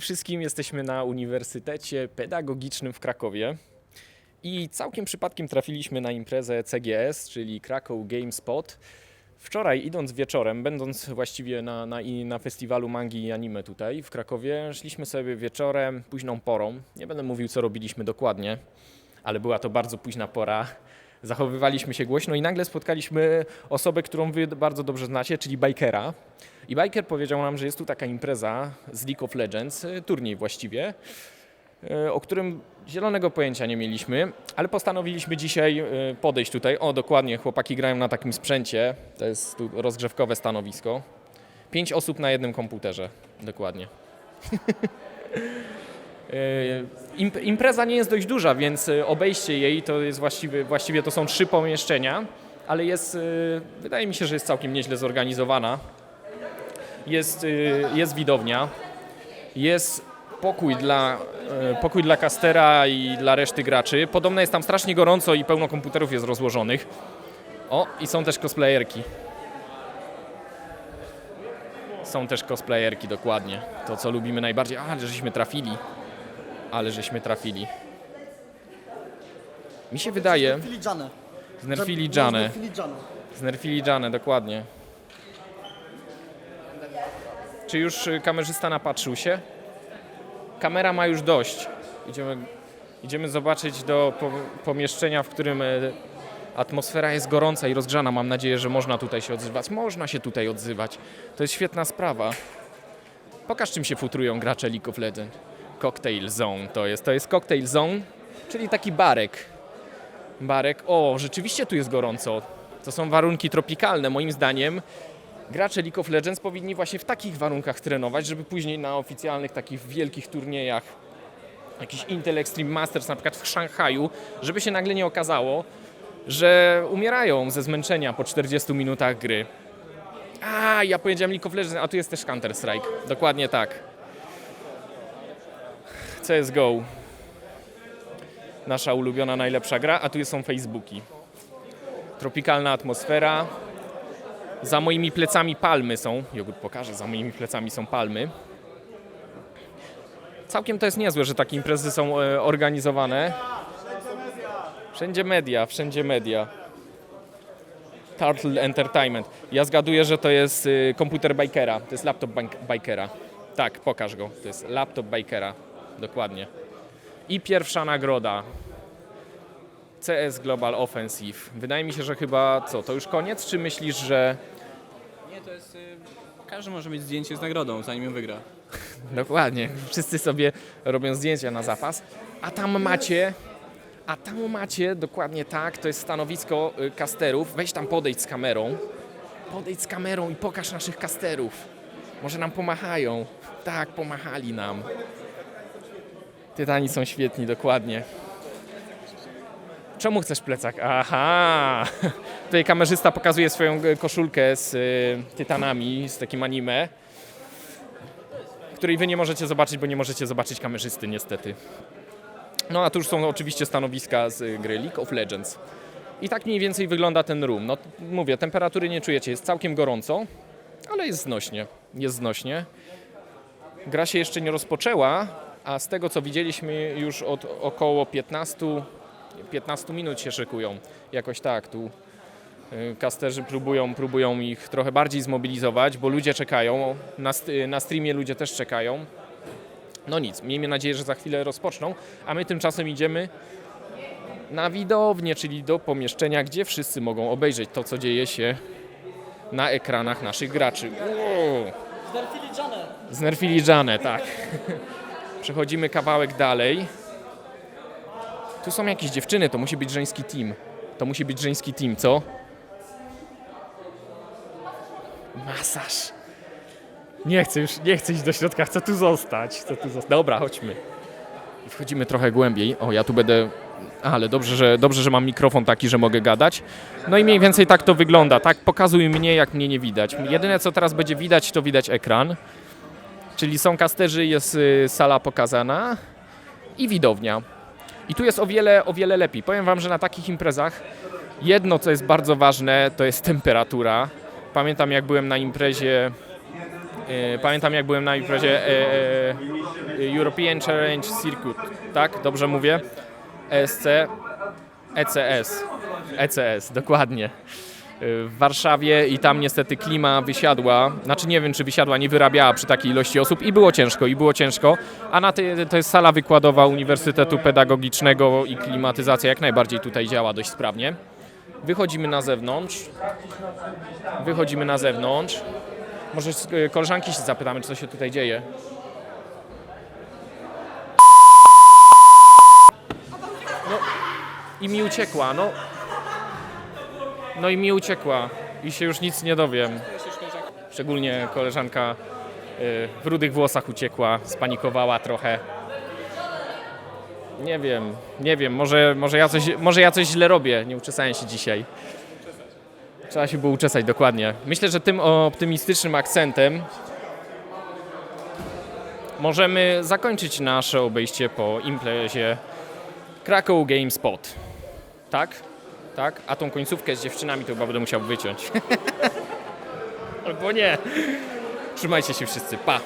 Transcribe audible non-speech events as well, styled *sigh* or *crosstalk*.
Wszystkim, jesteśmy na Uniwersytecie Pedagogicznym w Krakowie i całkiem przypadkiem trafiliśmy na imprezę CGS, czyli Krakow Game Spot. Wczoraj idąc wieczorem, będąc właściwie na, na, na festiwalu mangi i anime tutaj w Krakowie, szliśmy sobie wieczorem, późną porą. Nie będę mówił co robiliśmy dokładnie, ale była to bardzo późna pora. Zachowywaliśmy się głośno i nagle spotkaliśmy osobę, którą wy bardzo dobrze znacie, czyli Bikera. I Biker powiedział nam, że jest tu taka impreza z League of Legends, y, turniej właściwie, y, o którym zielonego pojęcia nie mieliśmy, ale postanowiliśmy dzisiaj y, podejść tutaj. O, dokładnie, chłopaki grają na takim sprzęcie, to jest tu rozgrzewkowe stanowisko. Pięć osób na jednym komputerze, dokładnie. *laughs* Y, imp- Impreza nie jest dość duża, więc y, obejście jej to jest właściwie, właściwie to są trzy pomieszczenia, ale jest, y, wydaje mi się, że jest całkiem nieźle zorganizowana. Jest, y, jest widownia, jest pokój dla, pokój dla kastera i dla reszty graczy. Podobno jest tam strasznie gorąco i pełno komputerów jest rozłożonych. O, i są też cosplayerki. Są też cosplayerki, dokładnie. To, co lubimy najbardziej. A, żeśmy trafili. Ale żeśmy trafili. Mi się wydaje, znerfili Janę. Znerfili Janę, dokładnie. Czy już y, kamerzysta napatrzył się? Kamera ma już dość. Idziemy, idziemy zobaczyć do po, pomieszczenia, w którym e, atmosfera jest gorąca i rozgrzana. Mam nadzieję, że można tutaj się odzywać. Można się tutaj odzywać. To jest świetna sprawa. Pokaż czym się futrują gracze League of Legends. Cocktail Zone to jest. To jest Cocktail Zone, czyli taki barek. Barek. O, rzeczywiście tu jest gorąco. To są warunki tropikalne. Moim zdaniem gracze League of Legends powinni właśnie w takich warunkach trenować, żeby później na oficjalnych takich wielkich turniejach, jakiś Intel Extreme Masters na przykład w Szanghaju, żeby się nagle nie okazało, że umierają ze zmęczenia po 40 minutach gry. A, ja powiedziałem League of Legends, a tu jest też Counter Strike. Dokładnie tak. CSGO. Nasza ulubiona, najlepsza gra, a tu są Facebooki. Tropikalna atmosfera. Za moimi plecami palmy są. Jogurt pokaże, za moimi plecami są palmy. Całkiem to jest niezłe, że takie imprezy są e, organizowane. Wszędzie media, wszędzie media. Turtle Entertainment. Ja zgaduję, że to jest y, komputer Bikera. To jest laptop Bikera. Tak, pokaż go. To jest laptop Bikera. Dokładnie. I pierwsza nagroda. CS Global Offensive. Wydaje mi się, że chyba co, to już koniec? Czy myślisz, że. Nie, to jest. Y, każdy może mieć zdjęcie z nagrodą, zanim ją wygra. *laughs* Dokładnie. Wszyscy sobie robią zdjęcia na zapas. A tam macie. A tam macie dokładnie tak, to jest stanowisko y, kasterów. Weź tam podejdź z kamerą. Podejdź z kamerą i pokaż naszych kasterów. Może nam pomachają. Tak, pomachali nam. Tytani są świetni, dokładnie. Czemu chcesz plecak? Aha! *laughs* Tutaj kamerzysta pokazuje swoją koszulkę z y, tytanami, z takim anime której wy nie możecie zobaczyć, bo nie możecie zobaczyć kamerzysty niestety. No a tu już są oczywiście stanowiska z y, gry League of Legends. I tak mniej więcej wygląda ten room. No mówię, temperatury nie czujecie, jest całkiem gorąco, ale jest znośnie. Jest znośnie. Gra się jeszcze nie rozpoczęła, a z tego co widzieliśmy już od około 15, 15 minut się szykują. Jakoś tak, tu y, kasterzy próbują, próbują ich trochę bardziej zmobilizować, bo ludzie czekają. Na, na streamie ludzie też czekają. No nic, miejmy nadzieję, że za chwilę rozpoczną, a my tymczasem idziemy na widownię, czyli do pomieszczenia, gdzie wszyscy mogą obejrzeć to, co dzieje się na ekranach naszych graczy. Wow. Filiżanę. Znerfili Janę, tak. *laughs* Przechodzimy kawałek dalej. Tu są jakieś dziewczyny, to musi być żeński team. To musi być żeński team, co? Masaż. Nie chcę już, nie chcę iść do środka, chcę tu zostać. Chcę tu zostać. Dobra, chodźmy. I Wchodzimy trochę głębiej. O, ja tu będę. Ale dobrze że, dobrze, że mam mikrofon taki, że mogę gadać. No i mniej więcej tak to wygląda. Tak, pokazuj mnie, jak mnie nie widać. Jedyne, co teraz będzie widać, to widać ekran. Czyli są kasterzy, jest y, sala pokazana i widownia. I tu jest o wiele, o wiele lepiej. Powiem Wam, że na takich imprezach jedno, co jest bardzo ważne, to jest temperatura. Pamiętam, jak byłem na imprezie E, Pamiętam jak byłem na imprezie e, e, European Challenge Circuit, tak? Dobrze mówię? ESC, ECS, ECS, dokładnie. W Warszawie i tam niestety klima wysiadła, znaczy nie wiem czy wysiadła, nie wyrabiała przy takiej ilości osób i było ciężko, i było ciężko, a na tej, to jest sala wykładowa Uniwersytetu Pedagogicznego i klimatyzacja jak najbardziej tutaj działa dość sprawnie. Wychodzimy na zewnątrz, wychodzimy na zewnątrz, może e, koleżanki się zapytamy, co się tutaj dzieje. No i mi uciekła, no. No i mi uciekła i się już nic nie dowiem. Szczególnie koleżanka y, w rudych włosach uciekła, spanikowała trochę. Nie wiem, nie wiem, może, może, ja coś, może ja coś źle robię, nie uczesałem się dzisiaj. Trzeba się było uczesać, dokładnie. Myślę, że tym optymistycznym akcentem możemy zakończyć nasze obejście po imprezie Krakow GameSpot. Tak? Tak? A tą końcówkę z dziewczynami to chyba będę musiał wyciąć. *laughs* Albo nie. Trzymajcie się wszyscy. Pa!